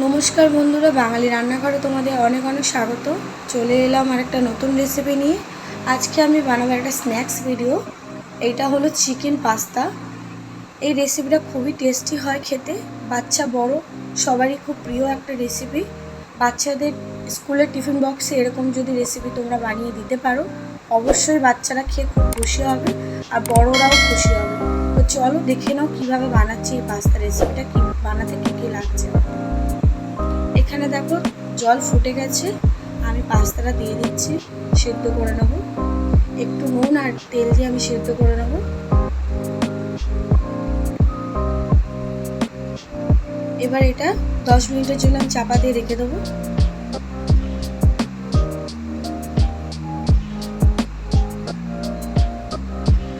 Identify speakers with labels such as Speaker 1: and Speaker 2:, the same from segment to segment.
Speaker 1: নমস্কার বন্ধুরা, বাঙালি রান্নাঘরে তোমাদের অনেক অনেক স্বাগত। চলে এলাম আর একটা নতুন রেসিপি নিয়ে। আজকে আমি বানাবো একটা স্ন্যাক্স ভিডিও এইটা হলো চিকেন পাস্তা এই রেসিপিটা খুবই টেস্টি হয় খেতে। বাচ্চা বড়, সবারই খুব প্রিয় একটা রেসিপি বাচ্চাদের স্কুলের টিফিন বক্সে এরকম যদি রেসিপি তোমরা বানিয়ে দিতে পারো, অবশ্যই বাচ্চারা খেয়ে খুব খুশি হবে আর বড়রাও খুশি হবে। তো চলো দেখে নাও কীভাবে বানাচ্ছি এই পাস্তা রেসিপিটা কী বানাতে কী কী লাগছে। এখানে দেখো জল ফুটে গেছে। আমি পাস্তাটা দিয়ে দিচ্ছি, সেদ্ধ করে নেব। একটু নুন আর তেল দিয়ে আমি সেদ্ধ করে নেব। এবার এটা দশ মিনিটের জন্য আমি চাপা দিয়ে রেখে দেবো।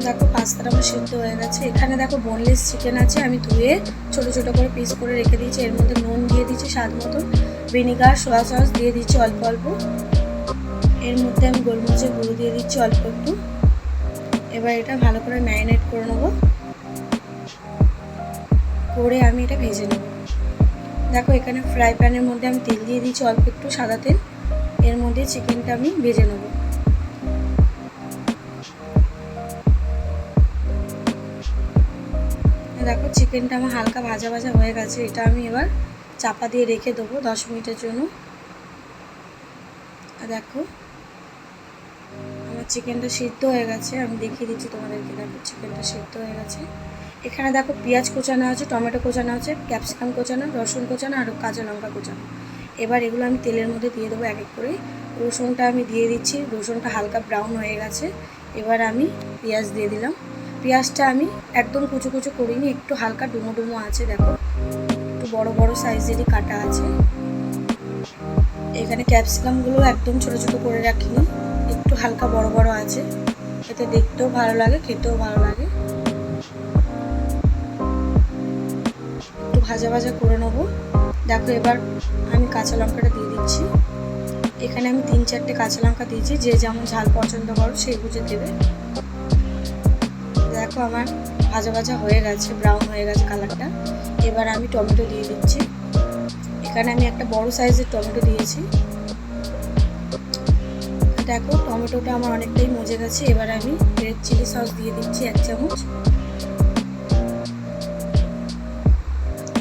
Speaker 1: দেখো পাস্তাটা আমার সেদ্ধ হয়ে গেছে। এখানে দেখো বোনলেস চিকেন আছে, আমি ধুয়ে ছোট ছোট করে পিস করে রেখে দিয়েছি। এর মধ্যে নুন দিয়ে দিচ্ছি স্বাদ মতো ভিনিগার সোয়া সস দিয়ে দিচ্ছি অল্প অল্প। এর মধ্যে আমি গোলমরিচের গুঁড়ো দিয়ে দিচ্ছি অল্প একটু। এবার এটা ভালো করে ম্যারিনেট করে নেব। করে আমি এটা ভেজে নেব। দেখো, এখানে ফ্রাই প্যানের মধ্যে আমি তেল দিয়ে দিচ্ছি অল্প একটু সাদা তেল। এর মধ্যে চিকেনটা আমি ভেজে নেব। দেখো, চিকেনটা আমার হালকা ভাজা ভাজা হয়ে গেছে। এটা আমি এবার চাপা দিয়ে রেখে দেবো দশ মিনিটের জন্য। আর দেখো, আমার চিকেনটা সিদ্ধ হয়ে গেছে। আমি দেখিয়ে দিচ্ছি তোমাদেরকে, দেখো চিকেনটা সিদ্ধ হয়ে গেছে। এখানে দেখো পেঁয়াজ কোচানো আছে, টমেটো কোচানো আছে, ক্যাপসিকাম কোচানো, রসুন কোচানো আর কাঁচা লঙ্কা কোচানো। এবার এগুলো আমি তেলের মধ্যে দিয়ে দেবো এক এক করে। রসুনটা আমি দিয়ে দিচ্ছি, রসুনটা হালকা ব্রাউন হয়ে গেছে। এবার আমি পেঁয়াজ দিয়ে দিলাম। পেঁয়াজটা আমি একদম কুচো কুচো করিনি, একটু হালকা ডুমো ডুমো আছে, দেখো। একটু বড় বড় সাইজেরই কাটা আছে। এখানে ক্যাপসিকামগুলো একদম ছোট ছোট করে রাখিনি। একটু হালকা বড় বড় আছে। এতে দেখতেও ভালো লাগে, খেতেও ভালো লাগে। একটু ভাজা ভাজা করে নেব। দেখো, এবার আমি কাঁচা লঙ্কাটা দিয়ে দিচ্ছি। এখানে আমি তিন চারটে কাঁচা লঙ্কা দিয়েছি। যে যেমন ঝাল পছন্দ করো সেই বুঝে দেবে। দেখো আমার ভাজা ভাজা হয়ে গেছে ব্রাউন হয়ে গেছে কালারটা এবার আমি টমেটো দিয়ে দিচ্ছি। এখানে আমি একটা বড় সাইজের টমেটো দিয়েছি। দেখো, টমেটোটা আমার অনেকটাই মজে গেছে। এবার আমি রেড চিলি সস দিয়ে দিচ্ছি এক চামচ।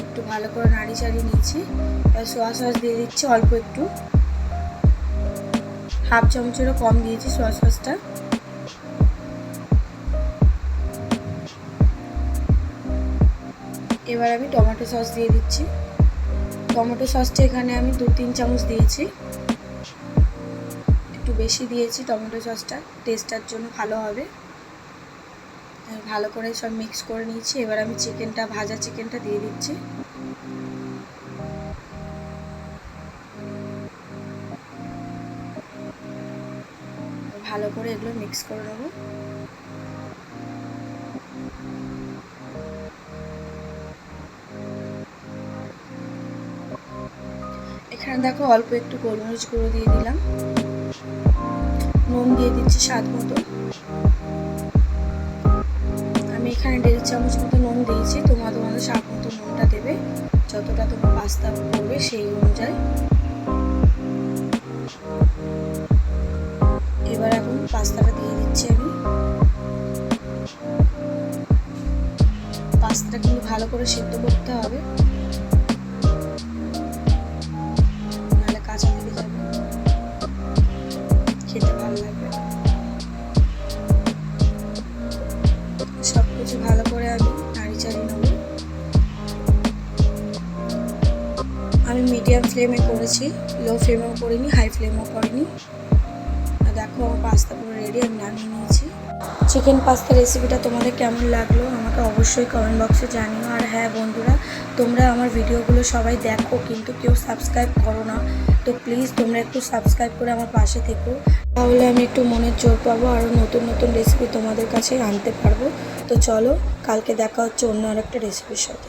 Speaker 1: একটু ভালো করে নাড়ি চাড়িয়ে নিয়েছি। এবার সোয়া সস দিয়ে দিচ্ছি অল্প একটু। হাফ চামচেরও কম দিয়েছি সোয়া সসটা এবার আমি টমেটো সস দিয়ে দিচ্ছি। টমেটো সসটা এখানে আমি দু, তিন চামচ দিয়েছি। একটু বেশি দিয়েছি টমেটো সসটা টেস্টার জন্য ভালো হবে। ভালো করে সব মিক্স করে নিয়েছি। এবার আমি চিকেনটা, ভাজা চিকেনটা দিয়ে দিচ্ছি। ভালো করে এগুলো মিক্স করে নেব। এখানে দেখো অল্প একটু গোলমরিচ গুঁড়ো দিয়ে দিলাম। নুন দিয়ে দিচ্ছি স্বাদ মতো। আমি এখানে দেড় চামচ মতো নুন দিয়েছি, তোমরা তোমাদের স্বাদ মতো নুনটা দেবে। যতটা তোমার পাস্তা করবে সেই অনুযায়ী। এবার এখন পাস্তাটা দিয়ে দিচ্ছি আমি। পাস্তাটা কিন্তু ভালো করে সিদ্ধ করতে হবে। ফ্লেমে করেছি লো ফ্লেমেও করিনি হাই ফ্লেমেও করিনি। দেখো, আমার পাস্তা পুরো রেডি আমি নামিয়ে নিয়েছি। চিকেন পাস্তা রেসিপিটা তোমাদের কেমন লাগল আমাকে অবশ্যই কমেন্ট বক্সে জানিও। আর হ্যাঁ বন্ধুরা, তোমরা আমার ভিডিওগুলো সবাই দেখো, কিন্তু কেউ সাবস্ক্রাইব করো না। তো প্লিজ তোমরা একটু সাবস্ক্রাইব করে আমার পাশে থেকো। তাহলে আমি একটু মনের জোর পাবো আরও নতুন নতুন রেসিপি তোমাদের কাছে আনতে পারব। তো চলো, কালকে দেখা হচ্ছে অন্য আরেকটা রেসিপির সাথে।